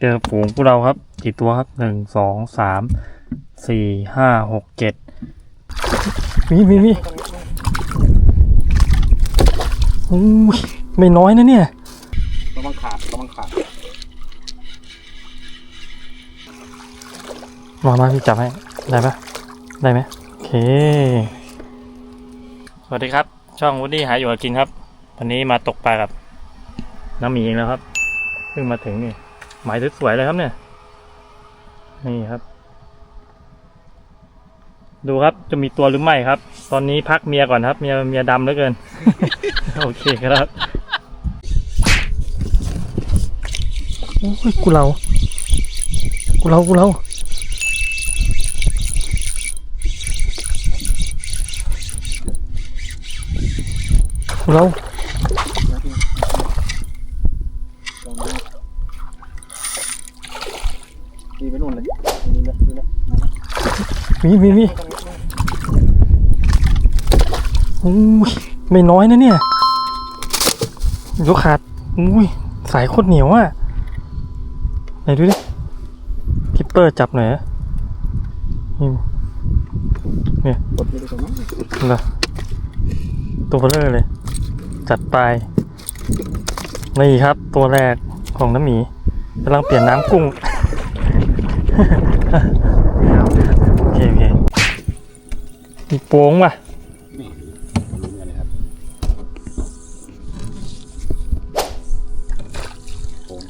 เจอฝูงพวกเราครับกี่ตัวครับหนึ่งสองสามสี่ห้าหกเจ็ดมีมีมีโอ้ยไม่น้อยนะเนี่ยระวังขาดระวังขาดมามาพี่จับให้ ได้ปะได้ไหมโอเค สวัสดีครับ ช่องวูดดี้หาอยู่หากินครับ วันนี้มาตกปลากับ น้ำหมีเองแล้วครับ เพิ่งมาถึงนี่ หมายสวยๆเลยครับเนี่ย นี่ครับ ดูครับจะมีตัวหรือไม่ครับ ตอนนี้พักเมียก่อนครับเมียเมียดำเหลือเกิน โอเคครับโอ้ยกูเรา กูเรากูเรากูเรา ดีไปนู่นเลยดูเลยดูเลย มีมีมีโอ้ยไม่น้อยนะเนี่ยยกขาดอุ้ยสายโคตรเหนียวอะไหนดูดิคิปเปอร์จับหน่อยอะนี่กดไม่ได้ตรงนั้นเหรอตัวเลอเลย จัดไปนี่ครับตัวแรกของน้ำหมีกำลังเปลี่ยนน้ำกุ้ง โอเคโอเค มีโป้งป่ะนี่ลุ้นกันเลยครับ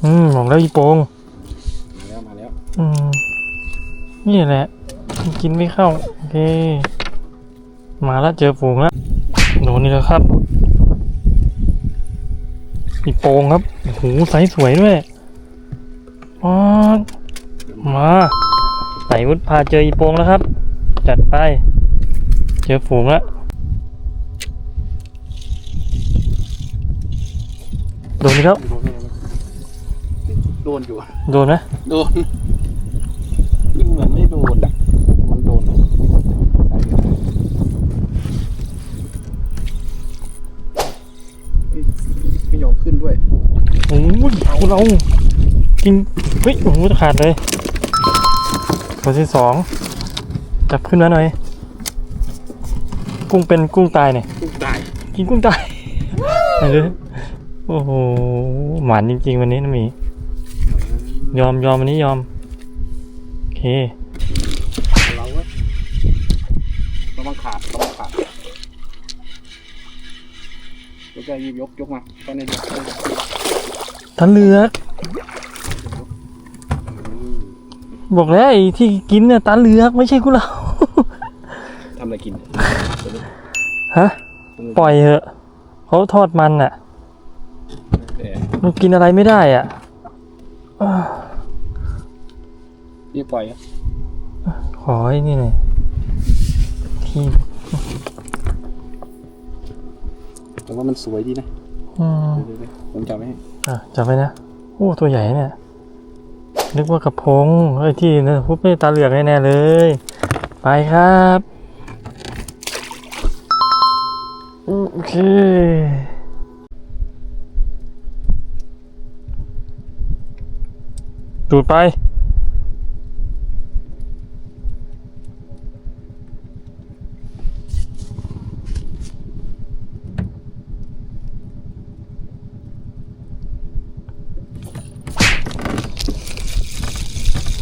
อืมบอกแล้วอีโป้งมาแล้วมาแล้วอืมนี่แหละกินไม่เข้าโอเคมาแล้วเจอฝูงแล้วโดนนี่แล้วครับ อีโป้งครับโอ้โหไซส์สวยด้วยอ๋อมาไต่วุฒพาเจออีโป้งแล้วครับ จัดไป เจอฝูงแล้วโดนอีกแล้วโดนอยู่ โดนไหมโดนนี่เหมือนไม่โดนอะมันโดนไม่ยอมขึ้นด้วยโอ้ยพวกเรากินเฮ้ยโอ้โหขาดเลยตัวที่สองจับขึ้นมาหน่อย กุ้งเป็นกุ้งตายเนี่ย กุ้งตาย กินกุ้งตายไหนดูดิโอ้โห หวานจริงๆวันนี้นะหมี ยอมยอมวันนี้ยอม โอเคเราเว้ยระวังขาดระวังขาดยกได้ยกยกมาตอนนี้ยกทันเหลือกบอกแล้วไอ้ที่กินเนี่ยตาเหลือกไม่ใช่กุเราทำอะไรกินฮะปล่อยเถอะเขาทอดมันอะแต่มันกินอะไรไม่ได้อะอ้าวนี่ปล่อยอะขอไอ้นี่หน่อยที่แต่ว่ามันสวยดีนะอืมเดี๋ยวๆๆผมจำไว้ให้อะจับไปนะโอ้ตัวใหญ่เนี่ย นึกว่ากระพงไอ้ยที่นะพุบไม่ตาเหลือกแน่ๆเลย ไปครับ โอเคดูดไป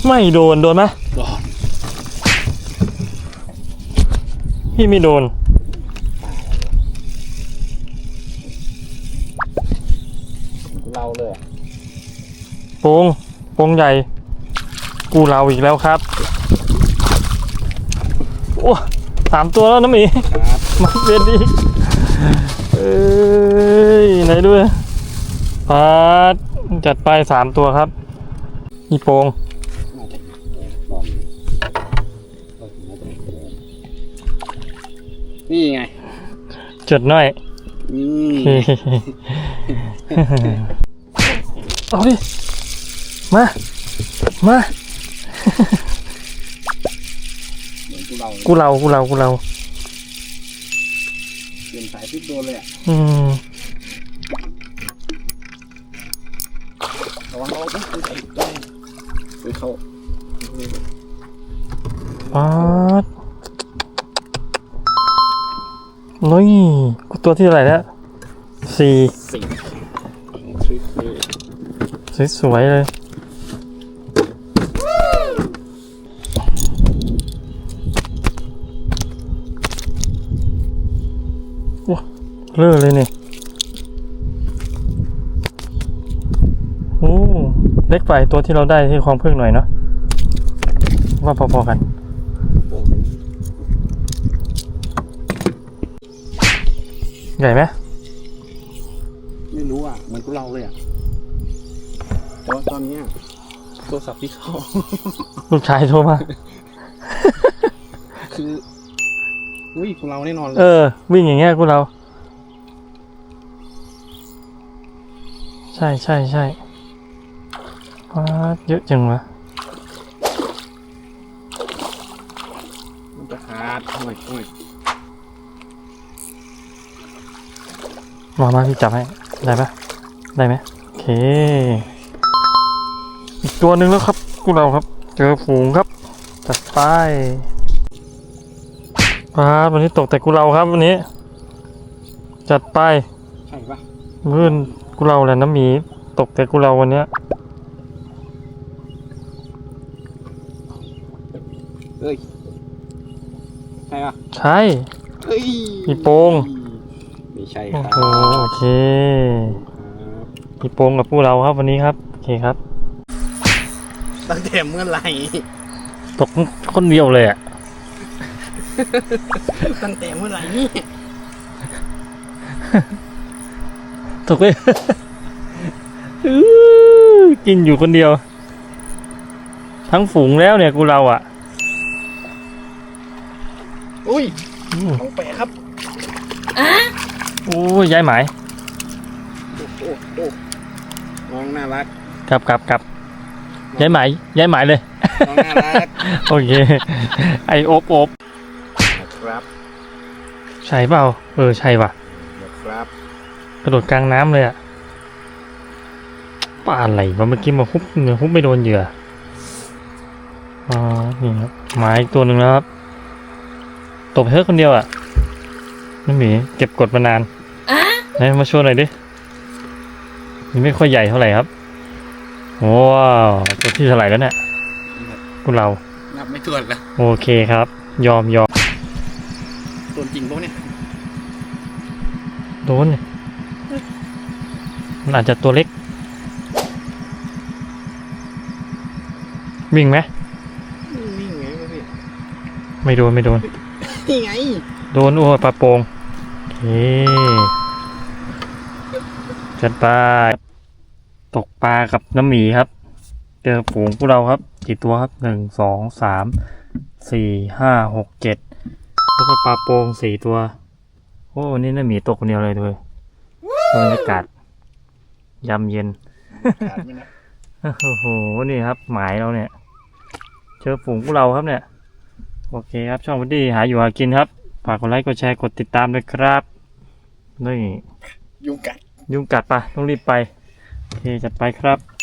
ไม่โดน โดนไหมโดน พี่ไม่โดน เราเลยอะโปงโปงใหญ่ กูเราอีกแล้วครับ โอ้สามตัวแล้วนะหมีครับมาเป็นอีกเอ้ยไหนด้วยปาดจัดไปสามตัวครับอีโปงน่าจะลองดูเออน่าจะนี่ไงจดหน่อยนี่ เอาดิ มา มา เหมือนกูเรากูเรากูเรากูเรา เปลี่ยนสายพิษโดนเลยอะอืม ระวังเอาต้องใส่ได้เข้าป๊าดน้อยกูตัวที่เท่าไหร่แล้วสี่สี่ทริปนี่ สวยๆเลยว้าเลอเลยเนี่ยโอ้เล็กไปตัวที่เราได้ที่คลองพึ่งหน่อยเนาะว่าพอๆกันใหญ่ไหมไม่รู้อะเหมือนกูเราเลยอะ แต่ว่าตอนเนี้ยโทรศัพท์ที่เข้า ลูกชายโทรมา คืออุ้ยกูเราแน่นอนเลเอยอ วิ่งอย่างเงี้ยกูเรา ใช่ใช่ใช่ว้าดเยอะจังวะมันจะขาดโอ้ยโอ้ยมามาพี่จับให้ ได้ปะได้ไหมโอเค อีกตัวหนึ่งแล้วครับกูเราครับ เจอฝูงครับจัดไปว้าดวันนี้ตกแต่กูเราครับวันนี้ จัดไปใช่ปะมื่นกูเราแหละน้ำหมีตกแต่กูเราวันเนี้ยเอ้ยใช่ปะใช่เอ้ยมีโป่งไม่ใช่คโอ้รับโหโอเคพี่โปงกับผู้เราครับวันนี้ครับโอเคครับ ตั้งแต่เมื่อไหร่ตกคนเดียวเลยอะ ตั้งแต่เมื่อไหร่นี่ตกเลยอื้อกินอยู่คนเดียว ทั้งฝูงแล้วเนี่ยกูเราอะ อุ้ยอืมต้องแปะครับโอ้ยย้ายหมายโอ้โหโอ้น้องน่ารักกลับกลับกลับ ย้ายหมายย้ายหมายเลย น้องน่ารักโอเค ไอโอบโอบนะครับใช่เปล่า เออ ใช่ว่ะ นะครับกระโดดกลางน้ำเลยอะปลาอะไรวะเมื่อกี้มาฮุบเนื้อฮุบไม่โดนเหยื่ออ๋อนี่ครับหมายอีกตัวหนึ่งแล้วครับ ตบเฮ้คนเดียวอะน้ำหมีเก็บกดมานานไหนมาโชว์หน่อยดินี่ไม่ค่อยใหญ่เท่าไหร่ครับ ว้าวตัวที่เท่าไหร่แล้วเนี่ยกูเรานับไม่ถ้วนละโอเคครับ ยอมยอมตัวจริงปะเนี่ยโดนเนี่ยมันอาจจะตัวเล็ก วิ่งไหมนี่ไงวะพี่ไม่โดนไม่โดนนี่ไงโดนโอ้ยปลาโป่งโอเคจัดไป ตกปลากับน้ำหมีครับ เจอฝูงพวกเราครับกี่ตัวครับหนึ่งสองสามสี่ห้าหกเจ็ดแล้วก็ปลาโป่งสี่ตัว โอ้วันนี้น้ำหมีตกคนเดียวเลยด้วยบรรยากาศยามเย็นขาดไหมนะโอ้โหนี่ครับ หมายเราเนี่ย เจอฝูงพวกเราครับเนี่ย โอเคครับช่องวันดีหาอยู่หากินครับฝากกดไลค์กดแชร์กดติดตามด้วยครับนี่ยุงกัดยุงกัดปะต้องรีบไป โอเคจัดไปครับ